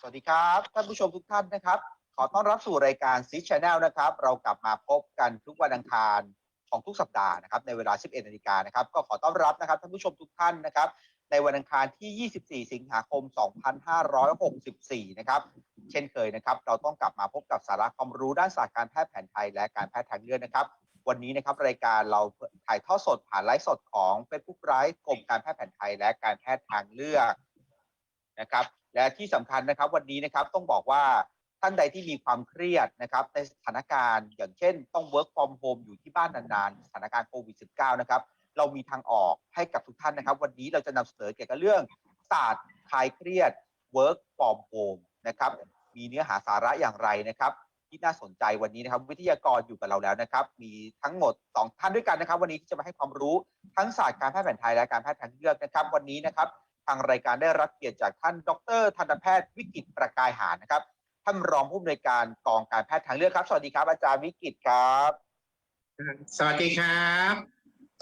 สวัสดีครับท่านผู้ชมทุกท่านนะครับ ขอต้อนรับสู่รายการซีชแนลนะครับ เรากลับมาพบกันทุกวันอังคารของทุกสัปดาห์นะครับในเวลา 11นาฬิกานะครับ ก็ขอต้อนรับนะครับท่านผู้ชมทุกท่านนะครับ ในวันอังคารที่ 24 สิงหาคม 2564 นะครับ เช่นเคยนะครับ เราต้องกลับมาพบกับสาระความรู้ด้านศาสตร์การแพทย์แผนไทยและการแพทย์ทางเลือกนะครับ วันนี้นะครับรายการเราถ่ายทอดสดผ่านไลฟ์สดของ Facebook ไลฟ์กรมการแพทย์แผนไทย และการแพทย์ทางเลือกนะครับ และที่สำคัญนะครับวันนี้นะครับต้องบอกว่าท่านใดที่มีความเครียดนะครับในสถานการณ์ อย่างเช่น ต้อง work from home อยู่ที่บ้านนานๆสถานการณ์โควิด -19 นะครับเรามีทางออกให้กับทุกท่านนะครับ วันนี้เราจะนำเสนอเกี่ยวกับเรื่องศาสตร์คลายเครียด work from home นะครับมีเนื้อหาสาระอย่างไรนะครับ ที่น่าสนใจวันนี้นะครับ วิทยากรอยู่กับเราแล้วนะครับ มีทั้งหมด 2 ท่านด้วยกันนะครับ วันนี้ที่จะมาให้ความรู้ทั้งศาสตร์การแพทย์แผนไทยและการแพทย์ทางเลือกนะครับ วันนี้นะครับ ทางรายการได้รับเกียรติจากท่านดรทันตแพทย์วิกิตประกายหารนะครับ ท่านรองผู้อำนวยการกองการแพทย์ทางเลือกครับ สวัสดีครับ อาจารย์วิกิตครับ สวัสดีครับ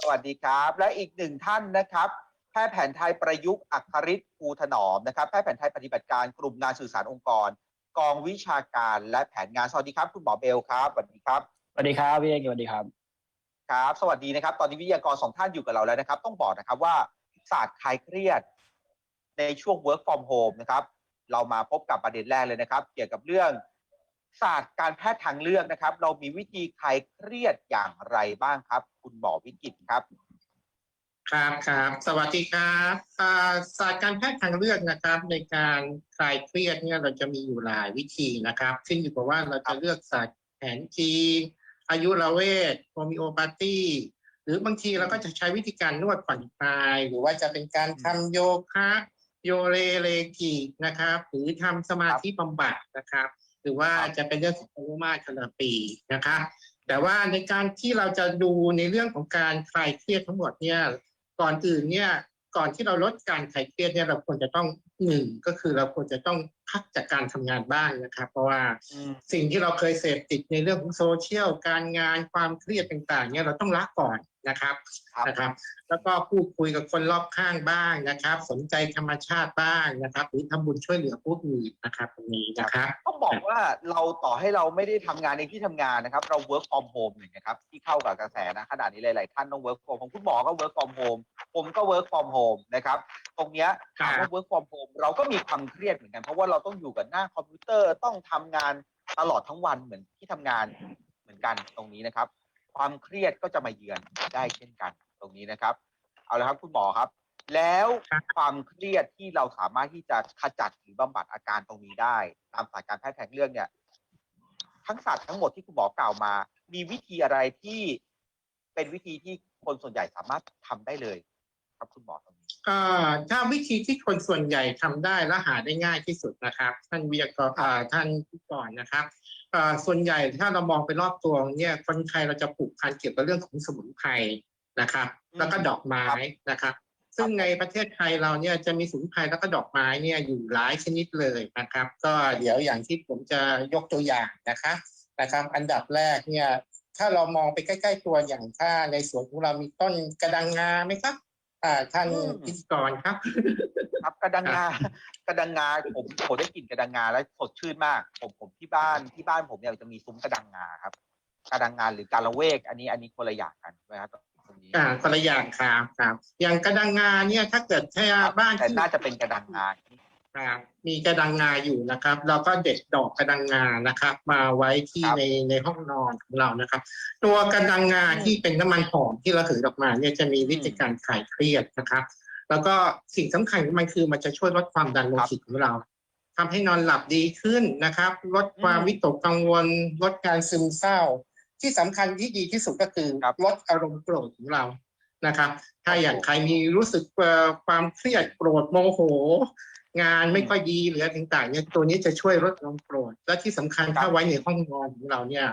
สวัสดีครับ และอีกหนึ่งท่านนะครับ แพทย์แผนไทยประยุกต์อัคริศภูถนอมนะครับ แพทย์แผนไทยปฏิบัติการกลุ่มงานสื่อสารองค์กร กองวิชาการและแผนงานสวัสดีครับคุณหมอเบลครับสวัสดีครับสวัสดีครับพี่เอกสวัสดีครับครับ สวัสดีนะครับ ตอนนี้วิทยากรสองท่านอยู่กับเราแล้วนะครับ ต้องบอกนะครับว่าศาสตร์คลายเครียด ในช่วง work from home นะครับ เรามาพบกับประเด็นแรกเลยนะครับ เกี่ยวกับเรื่องศาสตร์การแพทย์ทางเลือกนะครับ เรามีวิธีคลายเครียดอย่างไรบ้างครับ คุณหมอวิกิตครับ ครับครับสวัสดีครับอ่าศาสตร์การแพทย์ทางเลือกนะครับ ในการคลายเครียดเนี่ยเราจะมีอยู่หลายวิธีนะครับ ขึ้นอยู่กับว่าเราจะเลือกศาสตร์แผนจีนอายุรเวทโฮมิโอปาธีหรือบางทีเราก็จะใช้วิธีการนวดผ่อนคลาย หรือว่าจะเป็นการทำโยคะ โยเรเลกินะครับ หรือทำสมาธิบำบัดนะครับ หรือว่าจะเป็นเรื่องของโอมาเทอราปีนะครับแต่ว่าในการที่เราจะดูในเรื่องของการคลายเครียดทั้งหมดเนี่ย ก่อนอื่นเนี่ยก่อนที่เราลดการคลายเครียดเนี่ยเราควรจะต้องหนึ่งก็คือเราควรจะต้องพักจากการทำงานบ้างนะครับ เพราะว่าสิ่งที่เราเคยเสพติดในเรื่องของโซเชียลการงานความเครียดต่าง ๆ เนี่ยเราต้องละก่อน นะครับครับนะครับ แล้วก็พูดคุยกับคนรอบข้างบ้างนะครับ สนใจธรรมชาติบ้างนะครับหรือทำบุญช่วยเหลือผู้อื่นนะครับตรงนี้นะครับต้องบอกว่าเราต่อให้เราไม่ได้ทำงานในที่ทำงานนะครับ เรา work from home อย่างเงี้ยครับที่เข้ากับกระแสนะขณะนี้หลาย ๆ ท่านต้อง work from home คุณหมอก็ work from home ผมก็ work from home นะครับตรงเนี้ยถามว่า work from home เราก็มีความเครียดเหมือนกันเพราะว่าเราต้องอยู่กับหน้าคอมพิวเตอร์ต้องทำงานตลอดทั้งวันเหมือนที่ทำงานเหมือนกันตรงนี้นะครับ ความเครียดก็จะมาเยือนได้เช่นกัน ตรงนี้นะครับ เอาละครับคุณหมอครับ แล้วความเครียดที่เราสามารถที่จะขจัดหรือบำบัดอาการตรงนี้ได้ ตามศาสตร์การแพทย์แผนเรื่องเนี่ย ทั้งศาสตร์ทั้งหมดที่คุณหมอกล่าวมา มีวิธีอะไรที่เป็นวิธีที่คนส่วนใหญ่สามารถทำได้เลย ครับคุณหมอตรงนี้ถ้าวิธีที่คนส่วนใหญ่ทำได้และหาได้ง่ายที่สุดนะครับ ท่านวิทยากรท่านผู้ก่อนนะครับ ส่วนใหญ่ถ้าเรามองไปรอบตัวเนี่ยคนไทยเราจะผูกพันเกี่ยวกับเรื่องของสมุนไพรนะครับ แล้วก็ดอกไม้นะครับ ซึ่งในประเทศไทยเราเนี่ยจะมีสมุนไพรแล้วก็ดอกไม้เนี่ยอยู่หลายชนิดเลยนะครับ ก็เดี๋ยวอย่างที่ผมจะยกตัวอย่างนะคะนะครับ อันดับแรกเนี่ยถ้าเรามองไปใกล้ ๆ ตัวอย่างถ้าในสวนของเรามีต้นกระดังงาไหมครับอ่าท่านพิธีกรครับ ครับกระดังงากระดังงาผมผมได้กลิ่นกระดังงาแล้วสดชื่นมาก ผมผม ที่บ้านที่บ้านผมเนี่ยจะมีซุ้มกระดังงาครับกระดังงาหรือการละเวก อันนี้อันนี้คนละอย่างกันใช่ไหมครับตรงนี้อ่าคนละอย่างครับครับ อย่างกระดังงาเนี่ยถ้าเกิดแค่บ้านแต่ที่น่าจะเป็นกระดังงาครับมีกระดังงาอยู่นะครับเราก็เด็ดดอกกระดังงานะครับ มาไว้ที่ครับในในห้องนอนของเรานะครับ ตัวกระดังงาที่เป็นน้ำมันหอมที่เราถือออกมาเนี่ยจะมีวิธีการคลายเครียดนะครับ แล้วก็สิ่งสำคัญของมันคือมันจะช่วยลดความดันโลหิตของเรา ทำให้นอนหลับดีขึ้นนะครับ ลดความอืมวิตกกังวล ลดการซึมเศร้า ที่สำคัญที่ดีที่สุดก็คือครับลดอารมณ์โกรธของเรานะครับ ถ้าอย่างใครมีรู้สึกเอ่อความเครียดโกรธโมโห งานไม่ค่อยดีหรืออะไรต่างๆเนี่ยตัวนี้จะช่วยลดอารมณ์โกรธและที่สำคัญครับถ้าไว้ในห้องนอนของเราเนี่ย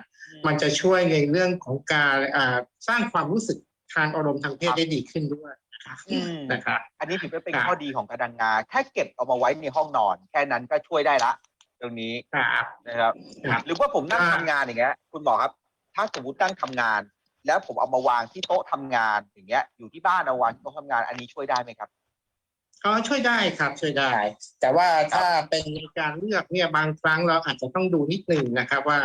มันจะช่วยในเรื่องของการอ่าสร้างความรู้สึกทางอารมณ์ทางเพศได้ดีขึ้นด้วย นะครับอืม นะครับอันนี้ถือว่าเป็นครับข้อดีของกระดังงาแค่เก็บเอามาไว้ในห้องนอน แค่นั้นก็ช่วยได้ละ ตรงนี้ครับ นะครับ ครับ หรือว่าผมนั่งอ่า ทำงานอย่างเงี้ย คุณหมอครับ ถ้าสมมตินั่งทำงาน แล้วผมเอามาวางที่โต๊ะทำงานอย่างเงี้ย อยู่ที่บ้านเอาวางที่โต๊ะทำงานอันนี้ช่วยได้ไหมครับ ก็ช่วยได้ครับช่วยได้ แต่ว่าถ้าเป็นในการเลือกเนี่ยบางครั้งเราอาจจะต้องดูนิดหนึ่งนะครับว่า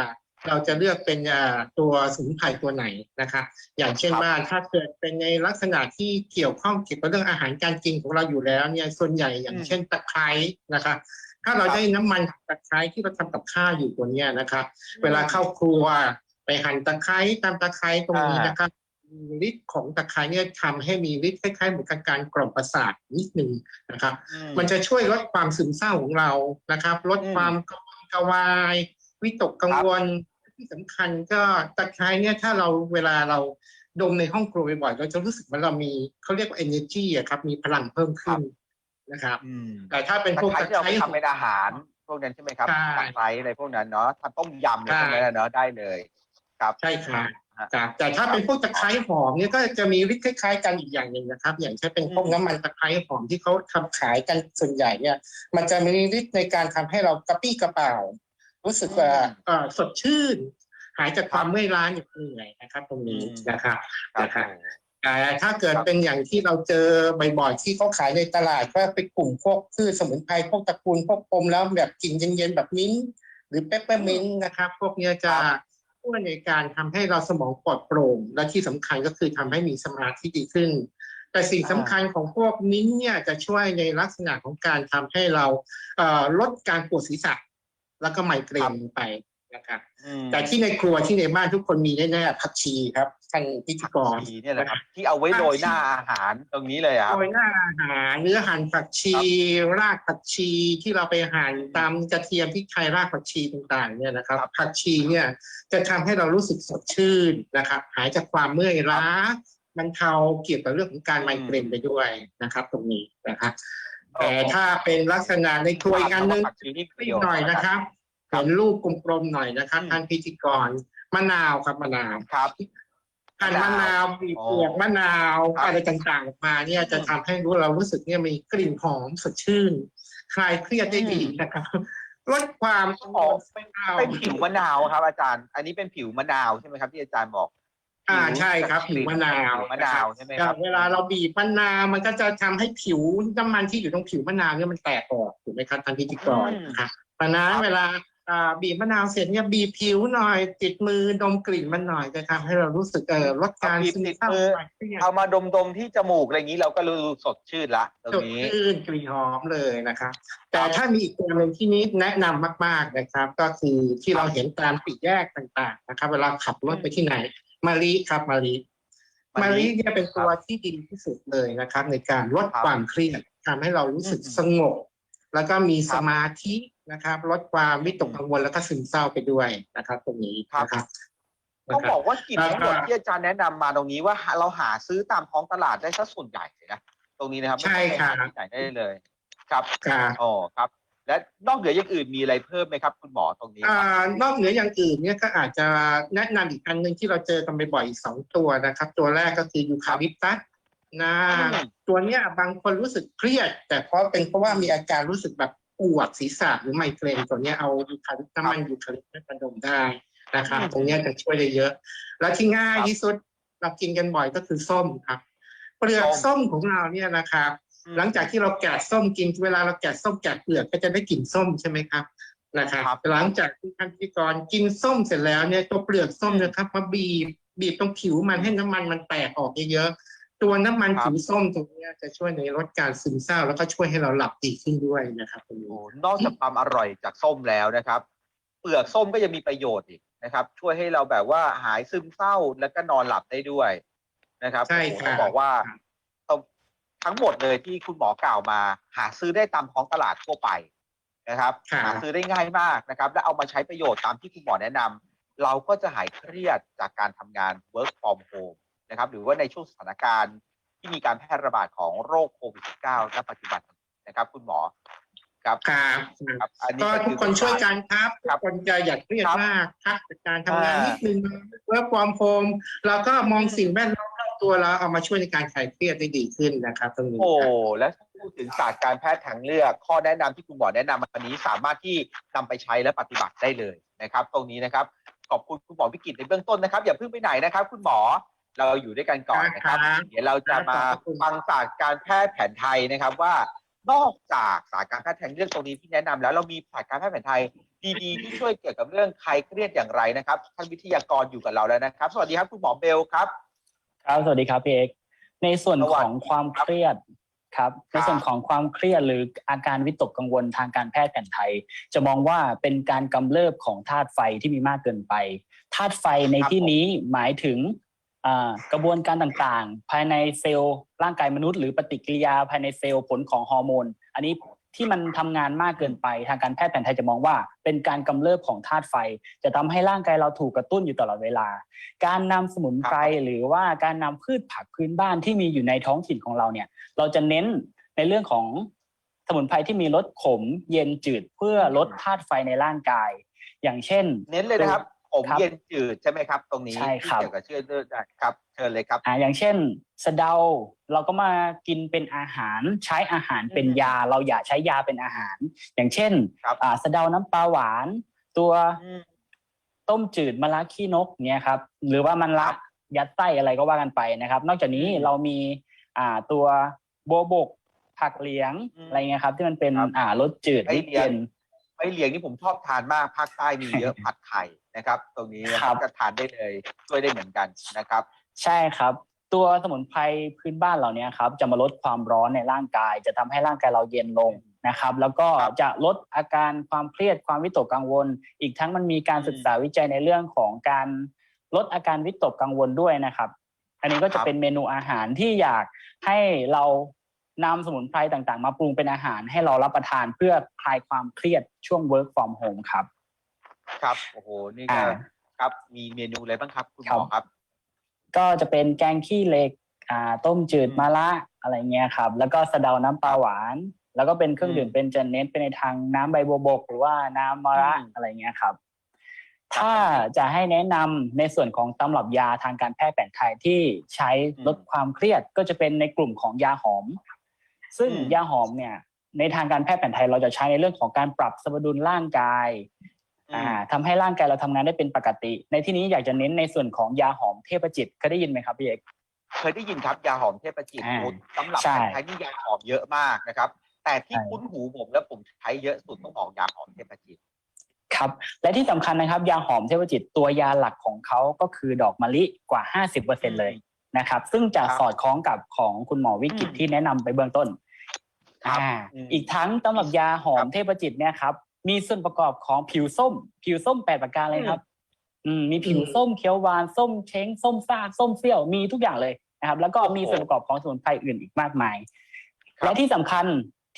เราจะเลือกเป็นอ่าตัวสมุนไพรตัวไหนนะครับ อย่างเช่นครับว่าถ้าเกิดเป็นในลักษณะที่เกี่ยวข้องเกี่ยวกับเรื่องอาหารการกินของเราอยู่แล้วเนี่ยส่วนใหญ่อย่างอืมเช่นตะไคร้นะครับถ้าเราครับได้น้ำมันตะไคร้ที่เราทำกับข้าวอยู่ตัวเนี้ยนะครับ เวลาเข้าครัวไปหั่นตะไคร้ตามตะไคร้ตรงนี้นะครับฤทธิ์ของตะไคร้เนี่ยทำให้มีฤทธิ์คล้ายๆเหมือนกับการกล่อมประสาทนิดหนึ่งนะครับอืมันจะช่วยลดความซึมเศร้าของเรานะครับ ลดอืมความกังวลกวาย วิตกกังวลที่สำคัญก็ตะไคร้เนี่ยถ้าเราเวลาเราดมในห้องครัวบ่อยๆเราจะรู้สึกว่าเรามีเขาเรียกว่า energy อะครับ มีพลังเพิ่มขึ้นนะครับอืมแต่ถ้าเป็นตะพวกไคร้ตะที่เราไคร้ไปทำเป็นอาหารพวกนั้นใช่ไหมครับใช่ตะไคร้อะไรพวกนั้นเนาะทำต้มยำอะไรใช่พวกนั้นนะเนาะได้เลยครับใช่ค่ะฮะครับแต่ถ้าเป็นพวกตะไคร้หอมเนี่ยก็จะมีฤทธิ์คล้ายๆกันอีกอย่างหนึ่งนะครับ อย่างเช่นเป็นพวกอืมน้ำมันตะไคร้หอมที่เขาทำขายกันส่วนใหญ่เนี่ย มันจะมีฤทธิ์ในการทำให้เรากระปี้กระเป๋า รู้สึกว่าเอ่อสดชื่น หายจากความเมื่อยล้าเหน็ดเหนื่อยนะครับ ตรงนี้นะครับครับนะครับแต่ถ้าเกิดเป็นอย่างที่เราเจอบ่อยๆที่เขาขายในตลาดก็เป็นกลุ่มพวกพืชสมุนไพรพวกตระกูลพวกอมแล้วแบบกลิ่นเย็นๆแบบมิ้นท์หรือเปปเปอร์มิ้นท์นะครับ พวกเนี้ยจะช่วยในการทำให้เราสมองปลอดโปร่ง และที่สำคัญก็คือทำให้มีสมาธิดีขึ้น แต่สิ่งสำคัญของพวกมิ้นท์เนี่ยจะช่วยในลักษณะของการทำให้เราเอ่อลดการปวดศีรษะ แล้วก็ไมเกรนไปนะครับอืมแต่ที่ในครัวที่ในบ้านทุกคนมีแน่ๆผักชีครับท่านพิธีกรผัชีเนี่ยแหละครับที่เอาไว้โรยหน้าอาหารตรงนี้เลยอะครับโรยหน้าอาหารเนื้อหั่นผักชี รากผักชีที่เราไปหั่นตามกระเทียมพริกไทยรากผักชีต่างๆ เนี่ยนะครับ ผักชีเนี่ยจะทำให้เรารู้สึกสดชื่นนะครับ หายจากความเมื่อยล้ามันเทาเกี่ยวกับเรื่องของการไมเกรนไปด้วยนะครับ ตรงนี้นะครับ แต่ถ้าเป็นลักษณะในครัวอีกอันหนึงผักชีนี่ประนิโยดชน์หน่อยนะครับครัเห็บนรูปกลมๆหน่อยนะครับอืมท่านพิธีกรมะนาวครับมะนาวครับหั่นมะนาวบีบอ๋อเปลือกมะนาวครับอะไรต่างๆออกมาเนี่ยจะอืมทำให้รู้เรารู้สึกเนี่ยมีกลิ่นหอมสดชื่น คลายเครียดได้ดีอืมนะครับลดความอ๋อเป็นเอาเป็นผิวมะนาวครับ อาจารย์ อันนี้เป็นผิวมะนาวใช่ไหมครับที่อาจารย์บอก อ่าใช่ครับผิวมะนาวผิวมะนาวใช่ไหมครับเวลาเราบีบมะนาวมันก็จะทำให้ผิวน้ำมันที่อยู่ตรงผิวมะนาวเนี่ยมันแตกออกถูกไหมครับท่านพิธีกรอืมนะครับเพราะฉะนั้นครับเวลาอ่าบีบมะนาวเสร็จเนี่ยบีบผิวหน่อยติดมือดมกลิ่นมันหน่อยจะทำให้เรารู้สึกเออลดการเอาบีบซึมติดเศร้ามือคลายเครียดเอามาดมๆที่จมูกอะไรอย่างนี้เราก็รู้สดชื่นละตรงสดนี้ชื่นกลิ่นหอมเลยนะครับ แต่ถ้ามีอีกตัวหนึ่งที่นี้แนะนำมาก ๆนะครับ ก็คือที่เราเห็นตามปิแยกต่าง ๆ นะครับ เวลาขับรถไปที่ไหน มะลิครับมะลิมะลิมะลิเนี่ยเป็นตัวที่ดีที่สุดเลยนะครับ ในการลดครับความเครียดทำให้เรารู้สึกอืมสงบ แล้วก็มีครับสมาธินะครับ ลดความวิตกกังวลแล้วก็ซึมเศร้าไปด้วยนะครับ ตรงนี้ครับนะครับต้องบอกว่ากลิ่นทั้งหมดแล้วก็ที่อาจารย์แนะนำมาตรงนี้ว่าเราหาซื้อตามท้องตลาดได้ซะส่วนใหญ่เลยนะตรงนี้นะครับใช่ครับไม่ต้องไปหาที่ไหนได้เลยครับครับอ๋อครับ และนอกเหนืออย่างอื่นมีอะไรเพิ่มไหมครับ คุณหมอตรงนี้อ่านอกเหนืออย่างอื่นเนี่ยก็อาจจะแนะนำอีกอันหนึ่งที่เราเจอกันบ่อยๆอีกสองตัวนะครับ ตัวแรกก็คือยูคาลิปตัสนะอืมตัวเนี้ยบางคนรู้สึกเครียด แต่เพราะเป็นเพราะว่ามีอาการรู้สึกแบบปวดศีรษะหรือไมเกรนตัวเนี้ยเอายูคาลิปน้ำมันยูคาลิปตัสมาดมได้นะครับอืมตรงเนี้ยจะช่วยได้เยอะ แล้วที่ง่ายครับที่สุดเรากินกันบ่อยก็คือส้มครับ เปลือกส้มส้มของเราเนี่ยนะครับ หลังจากที่เราแกะส้มกินเวลาเราแกะส้มแกะเปลือกก็จะได้กลิ่นส้มใช่ไหมครับนะครับครับหลังจากที่ท่านพิธีกรกินส้มเสร็จแล้วเนี่ยตัวเปลือกส้มเนะครับมาบีบบีบตรงผิวมันให้น้ำมันมันแตกออกเยอะๆตัวน้ำมันครับผิวส้มตรงเนี้ยจะช่วยในลดการซึมเศร้า แล้วก็ช่วยให้เราหลับดีขึ้นด้วยนะครับตรงนี้โอ้นอกจากความอร่อยจากส้มแล้วนะครับ เปลือกส้มก็ยังมีประโยชน์อีกนะครับ ช่วยให้เราแบบว่าหายซึมเศร้าแล้วก็นอนหลับได้ด้วยนะครับใช่โอ้โหครับต้องบอกว่าต้อง ทั้งหมดเลยที่คุณหมอกล่าวมา หาซื้อได้ตามท้องตลาดทั่วไปนะครับครับ หาซื้อได้ง่ายมากนะครับ และเอามาใช้ประโยชน์ตามที่คุณหมอแนะนำเราก็จะหายเครียดจากการทำงาน work from home นะครับหรือว่าในช่วงสถานการณ์ที่มีการแพร่ระบาดของโรคโควิด -19 ณปัจจุบันนะครับ คุณหมอครับครับครับอันนี้ก็ก็ทุกคนช่วยกันครับทุครักบคนจะอย่าเครียดครับมากพักจากการทำงานอ่านินิดนึงเวิร์กความโฮมแล้วก็มองสิ่งแวดล้อมรอบ ตัวเราเอามาช่วยในการคลายเครียดได้ดีขึ้นนะครับตรงนี้โอ้ครับ และพูดถึงศาสตร์การแพทย์ทางเลือก ข้อแนะนำที่คุณหมอแนะนำวันนี้สามารถที่นำไปใช้และปฏิบัติได้เลยนะครับ ตรงนี้นะครับขอบคุณคุณหมอวิกิตในเบื้องต้นนะครับ อย่าเพิ่งไปไหนนะครับ คุณหมอเราอยู่ด้วยกันก่อนนะครับ ครับเดี๋ยวเราจะมาขอบคุณ ฟังศาสตร์การแพทย์แผนไทยนะครับว่านอกจากศาสตร์การแพทย์แผนเรื่องตรงนี้ที่แนะนำแล้วเรามีศาสตร์การแพทย์แผนไทยดีๆที่ช่วยเกี่ยวกับเรื่องใครเครียดอย่างไรนะครับท่านวิทยากรอยู่กับเราแล้วนะครับ สวัสดีครับคุณหมอเบลครับ ครับสวัสดีครับพี่เอกในส่วนสวัสดีของความเครียดครับครัในบส่วนของความเครียดหรืออาการวิตกกังวลทางการแพทย์แผนไทย จะมองว่าเป็นการกำเริบของธาตุไฟที่มีมากเกินไปธาตุไฟในครับที่นี้หมายถึงอ่ากระบวนการต่างๆ ภายในเซลล์ร่างกายมนุษย์หรือปฏิกิริยาภายในเซลล์ผลของฮอร์โมน อันนี้ ที่มันทำงานมากเกินไปทางการแพทย์แผนไทยจะมองว่า เป็นการกำเริบของธาตุไฟ จะทำให้ร่างกายเราถูกกระตุ้นอยู่ตลอดเวลา การนำสมุนไพรหรือว่าการนำพืชผักพื้นบ้านที่มีอยู่ในท้องถิ่นของเราเนี่ย เราจะเน้นในเรื่องของสมุนไพรที่มีรสขมเย็นจืดเพื่อลดธาตุไฟในร่างกาย อย่างเช่น เน้นเลยนะครับ ผมครับเย็นจืดใช่ไหมครับ ตรงนี้ใช่ครับที่เกี่ยวกับชื่อเรื่องครับเชิญเลยครับอ่าอย่างเช่นสะเดาเราก็มากินเป็นอาหารใช้อาหารเป็นอืม ยา เราอย่าใช้ยาเป็นอาหาร อย่างเช่นครับอ่าสะเดาน้ำปลาหวาน ตัวอืม ต้มจืดมะระขี้นกเนี่ยครับหรือว่ามันละครับยัดไส้อะไรก็ว่ากันไปนะครับ นอกจากนี้อืมเรามีอ่าตัวโบบก ผักเหลียงอืมอะไรเงี้ยครับที่มันเป็นครับอ่ารสจืดไอ้นิดเหลียงเย็น ไอเหลียงนี่ผมชอบทานมากภาคใต้มีเยอะ ผัดไข่ นะครับ ตรงนี้นะครับ ก็ทานได้เลยช่วยได้เหมือนกันนะครับ ใช่ครับ ตัวสมุนไพรพื้นบ้านเหล่านี้ครับจะมาลดความร้อนในร่างกาย จะทำให้ร่างกายเราเย็นลงนะครับ แล้วก็ครับจะลดอาการความเครียดความวิตกกังวล อีกทั้งมันมีการอืมศึกษาวิจัยในเรื่องของการลดอาการวิตกกังวลด้วยนะครับ อันนี้ก็คจะรับ เป็นเมนูอาหารที่อยากให้เรานำสมุนไพรต่างๆ มาปรุงเป็นอาหารให้เรารับประทานเพื่อคลายความเครียดช่วง work from home ครับ ครับโอ้โหนี่ก็อ่า ครับมีเมนูอะไรบ้างครับ คุณหครัมอบครับ ก็จะเป็นแกงขี้เหล็กอ่าต้มจืดอืมมะระอะไรเงี้ยครับ แล้วก็สะเดาน้ำปลาหวาน แล้วก็เป็นเครื่องอืมดื่มเป็นจะเน้นไปในทางน้ำใบบัวบก หรือว่าน้ำมะระอืมอะไรเงี้ยครับถ้าจะให้แนะนำในส่วนของตำรับยาทางการแพทย์แผนไทยที่ใช้ลดความเครียดก็จะเป็นในกลุ่มของยาหอม ซึ่งอืม ยาหอมเนี่ยในทางการแพทย์แผนไทยเราจะใช้ในเรื่องของการปรับสมดุลร่างกาย อ่าทำให้ร่างกายเราทำงานได้เป็นปกติ ในที่นี้อยากจะเน้นในส่วนของยาหอมเทพจิตเคยได้ยินไหมครับพี่เอกเคยได้ยินครับยาหอมเทพจิตอ่าโอ้สำหรับใช่คนไทยนี่ยาหอมเยอะมากนะครับ แต่ที่ใช่คุ้นหูผมและผมใช้เยอะสุดต้องบอกยาหอมเทพจิตครับและที่สำคัญนะครับ ยาหอมเทพจิตตัวยาหลักของเขาก็คือดอกมะลิกว่า 50%เลยนะครับ ซึ่งจะครับสอดคล้องกับของคุณหมอวิกิตอืมที่แนะนำไปเบื้องต้นครับอ่าอืมอีกทั้งตำรับยาหอครัมบเทพจิตเนี่ยครับ มีส่วนประกอบของผิวส้ม ผิวส้มแปดประการเลยครับ อืม มีผิวอืมส้มเขียวหวานส้มเช้งส้มซ่าส้มเสี้ยวมีทุกอย่างเลยนะครับ แล้วก็โอ้โหมีส่วนประกอบของสมุนไพรอื่นอีกมากมายครับและที่สำคัญ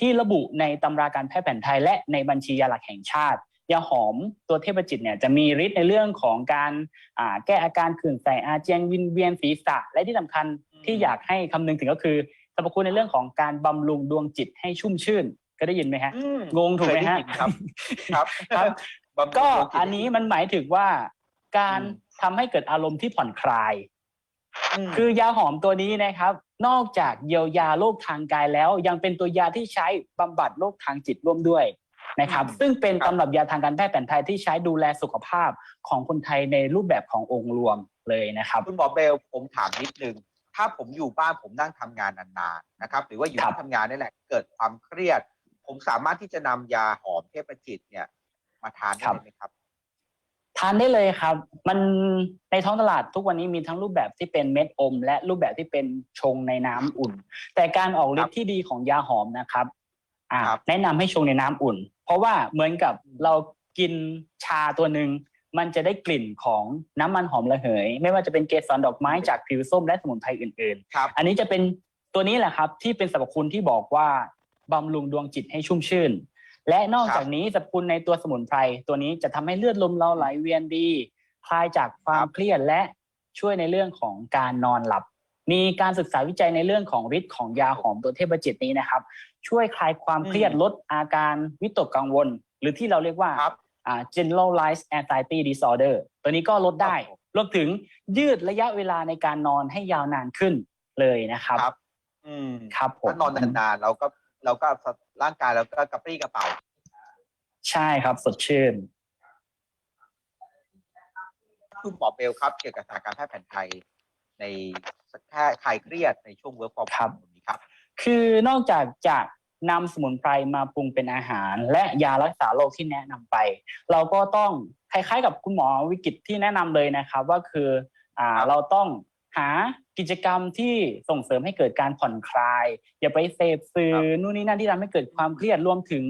ที่ระบุในตำราการแพทย์แผนไทย และในบัญชียาหลักแห่งชาติยาหอมตัวเทพจิตเนี่ยจะมีฤทธิ์ในเรื่องของการอ่าแก้อาการขื่นใส่อาเจียนวินเวียนศีรษะ และที่สำคัญที่อยากให้คำนึงถึงก็คือสรรพคุณในเรื่องของการบำรุงดวงจิตให้ชุ่มชื่น ก็ได้ยินไหมฮะอืมงงถูกไหมฮะเคยด้ยินครับ ครับครับบำรุงก็ดวงจิตอันนี้มันหมายถึงว่าการอืมทำให้เกิดอารมณ์ที่ผ่อนคลายมคือยาหอมตัวนี้นะครับ นอกจากเยียวยาโรคทางกายแล้ว ยังเป็นตัวยาที่ใช้บำบัดโรคทางจิตร่วมด้วยนะครับอืมซึ่งเป็นครับตำรับยาทางการแพทย์แผนไทยที่ใช้ดูแลสุขภาพของคนไทยในรูปแบบขององค์รวมเลยนะครับ คุณหมอเบลผมถามนิดนึงถ้าผมอยู่บ้านผมนั่งทำงานนานๆนะครับ หรือว่าอยู่ครับที่ทำงานนี่แหละ เกิดความเครียด ผมสามารถที่จะนำยาหอมเทพจิตเนี่ย มาทานได้ไหมครับ ทานได้เลยครับ มันในท้องตลาดทุกวันนี้มีทั้งรูปแบบที่เป็นเม็ดอม และรูปแบบที่เป็นชงในน้ำอุ่น แต่การออกฤทธิ์ที่ดีของยาหอมนะครับ อ่าครับแนะนำให้ชงในน้ำอุ่น เพราะว่าเหมือนกับเรากินชาตัวหนึ่งมันจะได้กลิ่นของน้ำมันหอมระเหย ไม่ว่าจะเป็นเกสรดอกไม้จากผิวส้มและสมุนไพรอื่นครับๆอันนี้จะเป็นตัวนี้แหละครับที่เป็นสรรพคุณที่บอกว่า บำรุงดวงจิตให้ชุ่มชื่น และนอกครับจากนี้สรรพคุณในตัวสมุนไพรตัวนี้จะทำให้เลือดลมเราไหลเวียนดี คลายจากความเครียดและช่วยในเรื่องของการนอนหลับ มีการศึกษาวิจัยในเรื่องของฤทธิ์ของยาหอมตัวเทพจิตนี้นะครับ ช่วยคลายความเครียดอืมลดอาการวิตกกังวล หรือที่เราเรียกว่าครับอ่า generalized anxiety disorder ตัวนี้ก็ลดได้ครับผมรวมถึงยืดระยะเวลาในการนอนให้ยาวนานขึ้นเลยนะครับครับ อืมครับผมถ้านอนนานๆเราก็ เราก็ร่างกายเราก็กระปรี้กระเป๋า ใช่ครับสดชื่น คุณหมอเบลครับ เกี่ยวกับศาสตร์การแพทย์แผนไทย ในแค่คลายเครียดในช่วงเวิร์กฟอร์มครับ นี้ครับ คือนอกจากจะนำสมุนไพรมาปรุงเป็นอาหาร และยารักษาโรคที่แนะนำไป เราก็ต้องคล้ายๆกับคุณหมอวิกิตที่แนะนำเลยนะครับ ว่าคืออ่าเราต้องหา กิจกรรมที่ส่งเสริมให้เกิดการผ่อนคลาย อย่าไปเสพสื่อนู่นนี่นั่นที่ทำให้เกิดความเครียดรวมถึง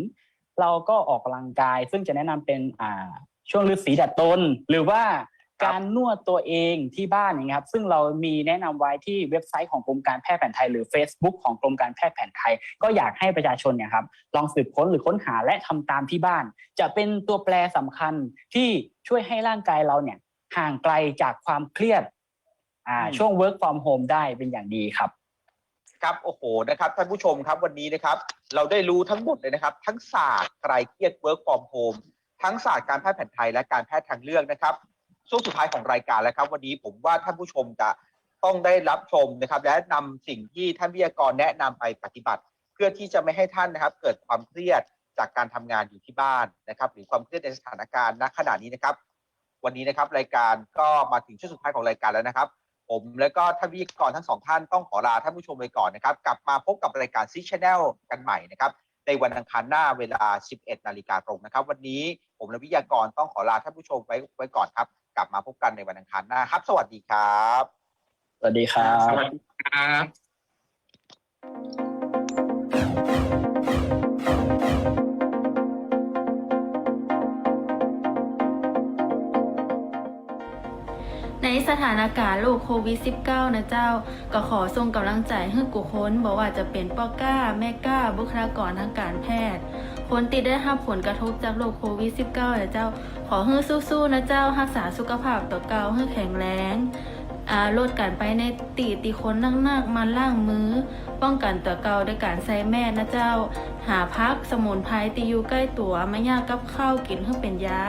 เราก็ออกกำลังกาย ซึ่งจะแนะนำเป็นอ่าช่วงฤาษีดัดตน หรือว่าการนวดตัวเองที่บ้านอย่างเงี้ยครับซึ่งเรามีแนะนำไว้ที่เว็บไซต์ของกรมการแพทย์แผนไทย หรือ Facebook ของกรมการแพทย์แผนไทย ก็อยากให้ประชาชนเนี่ยครับลองสืบค้นหรือค้นหาและทำตามที่บ้าน จะเป็นตัวแปรสำคัญที่ช่วยให้ร่างกายเราเนี่ยห่างไกลจากความเครียด อ่าอืมช่วง work from home ได้เป็นอย่างดีครับ ครับโอ้โหนะครับท่านผู้ชมครับวันนี้นะครับ เราได้รู้ทั้งหมดเลยนะครับ ทั้งศาสตร์คลายเครียด work from home ทั้งศาสตร์การแพทย์แผนไทยและการแพทย์ทางเลือกนะครับช่วงสุดท้ายของรายการแล้วครับ วันนี้ผมว่าท่านผู้ชมจะต้องได้รับชมนะครับ และนำสิ่งที่ท่านวิทยากรแนะนำไปปฏิบัติ เพื่อที่จะไม่ให้ท่านนะครับ เกิดความเครียดจากการทำงานอยู่ที่บ้านนะครับ หรือความเครียดในสถานการณ์ณขณะนี้นะครับ วันนี้นะครับรายการก็มาถึงช่วงสุดท้ายของรายการแล้วนะครับ ผม และก็ท่านวิทยากรทั้งสองท่านต้องขอลาท่านผู้ชมไปก่อนนะครับ กลับมาพบกับรายการซีชแนลกันใหม่นะครับในวันอังคารหน้าเวลา 11 นาฬิกาตรงนะครับ วันนี้ผมและวิทยากรต้องขอลาท่านผู้ชมไว้ไว้ก่อนครับ กลับมาพบกันในวันอังคารหน้าครับ สวัสดีครับ สวัสดีครัสบวัสดีครับ ในสถานการณ์โรคโควิด -19 นะเจ้า ก็ขอส่งกำลังใจให้กุคนบอกว่าจะเป็นป้อก้า แม่ก้า บุคลากรทางการแพทย์ คนที่ได้รับผลกระทบจากโรคโควิด -19 นะเจ้า ขอให้สู้ๆนะเจ้ารักษาสุขภาพตัวเก่าให้แข็งแรงลดการไปในตีตีคนนักๆมันล่างมือ ป้องกันตัวเก่าด้วยการใส่แม่นะเจ้า หาพักสมุนไพรตีอยู่ใกล้ตัวมายากกับข้าวกินเพื่อเป็นยา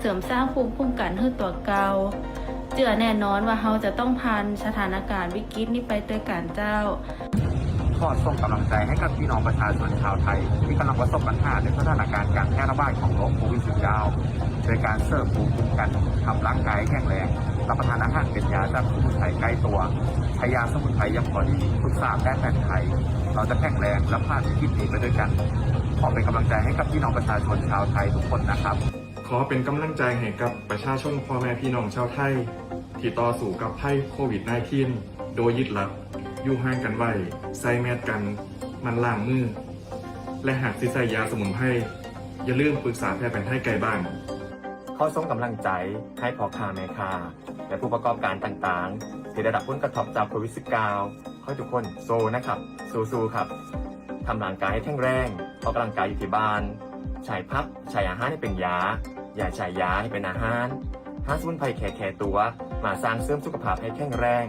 เสริมสร้างภูมิคุ้มกันให้ตัวเก่า จือแน่นอนว่าเราจะต้องผ่านสถานการณ์วิกฤตนี้ไปด้วยกันเจ้าขอส่งกำลังใจให้กับพี่น้องประชาชนชาวไทย ที่กำลังประสบปัญหาในสถานการณ์การแพร่ระบาดของโรคโควิด -19 โดยการเสริมภูมิคุ้มกันทำร่างกายให้แข็งแรง รับประทานอาหารเป็นยาจากสมุนไพรใกล้ตัวใช้ยาสมุนไพรอยังพอดีปรึกษาแพทย์แผนไทย เราจะแข็งแรงและผ่านวิกฤตนี้ไปด้วยกัน ขอเป็นกำลังใจให้กับพี่น้องประชาชนชาวไทยทุกคนนะครับ ขอเป็นกำลังใจให้กับประชาชนพ่อแม่พี่น้องชาวไทย ที่ต่อสู้กับภัยโควิด -19 โดยยึดหลักอยู่ห่างกันไว้ใส่แมสกัน มันล้างมือ และหากสิใส่ยาสมุนไพรอย่าลืมปรึกษาแพทย์แผนไทยไกลบ้านขอส่งกำลังใจให้พ่อค้าแม่ค้าและผู้ประกอบการต่างๆที่ได้รับผลกระทบจากโควิด -19 ขอให้ทุกคนโซนะครับสู้ๆครับทำร่างกายให้แข็งแรงออกกำลังกายอยู่ที่บ้านใช้พักใช้อาหารให้เป็นยา อย่าใช้ยาให้เป็นอาหาราสมุนไพรแค่แค่ตัว มาสร้างเสริมสุขภาพให้แข็งแรง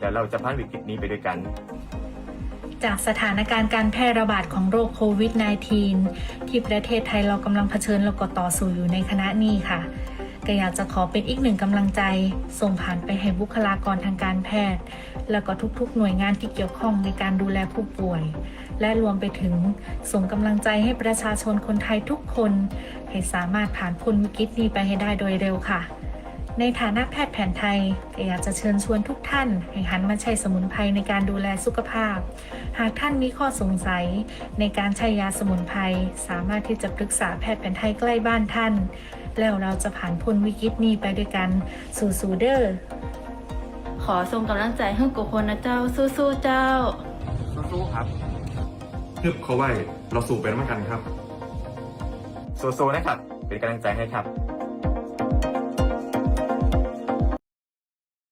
แล้วเราจะผ่านวิกฤตนี้ไปด้วยกันจากสถานการณ์การแพร่ระบาดของโรคโควิด -19 ที่ประเทศไทยเรากำลังเผชิญแล้วก็ต่อสู้อยู่ในคณะนี้ค่ะ ก็อยากจะขอเป็นอีกหนึ่งกำลังใจ ส่งผ่านไปให้บุคลากรทางการแพทย์ แล้วก็ทุกๆ หน่วยงานที่เกี่ยวข้องในการดูแลผู้ป่วย และรวมไปถึงส่งกำลังใจให้ประชาชนคนไทยทุกคน ให้สามารถผ่านพ้นวิกฤตนี้ไปให้ได้โดยเร็วค่ะ ในฐานะแพทย์แผนไทยก็อยากจะเชิญชวนทุกท่าน ให้หันมาใช้สมุนไพรในการดูแลสุขภาพ หากท่านมีข้อสงสัย ในการใช้ยาสมุนไพรสามารถที่จะปรึกษาแพทย์แผนไทยใกล้บ้านท่าน แล้วเราจะผ่านพ้นวิกฤตนี้ไปด้วยกันสู่สูเดอร์ขอส่งกำลังใจให้กุคนนะเจ้าสู้ๆเจ้า สู้ๆครับฮึบเขาไว้เราสู่ไปด้วยกันครับสู้ๆนะครับ เป็นกำลังใจให้ครับ